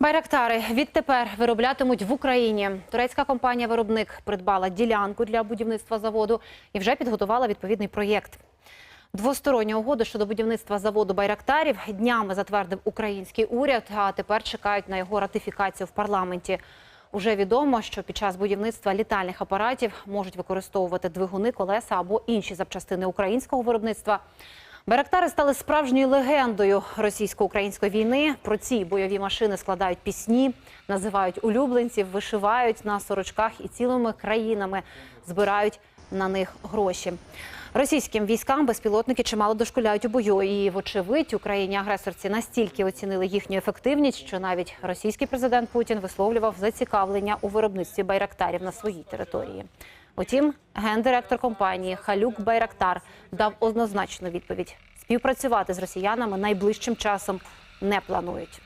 Байрактари відтепер вироблятимуть в Україні. Турецька компанія-виробник придбала ділянку для будівництва заводу і вже підготувала відповідний проєкт. Двостороння угода щодо будівництва заводу байрактарів днями затвердив український уряд, а тепер чекають на його ратифікацію в парламенті. Уже відомо, що під час будівництва літальних апаратів можуть використовувати двигуни, колеса або інші запчастини українського виробництва. Байрактари стали справжньою легендою російсько-української війни. Про ці бойові машини складають пісні, називають улюбленців, вишивають на сорочках і цілими країнами збирають на них гроші. Російським військам безпілотники чимало дошкуляють у бою. І, вочевидь, Україні агресорці настільки оцінили їхню ефективність, що навіть російський президент Путін висловлював зацікавлення у виробництві байрактарів на своїй території. Утім, гендиректор компанії Халюк Байрактар дав однозначну відповідь: співпрацювати з росіянами найближчим часом не планують.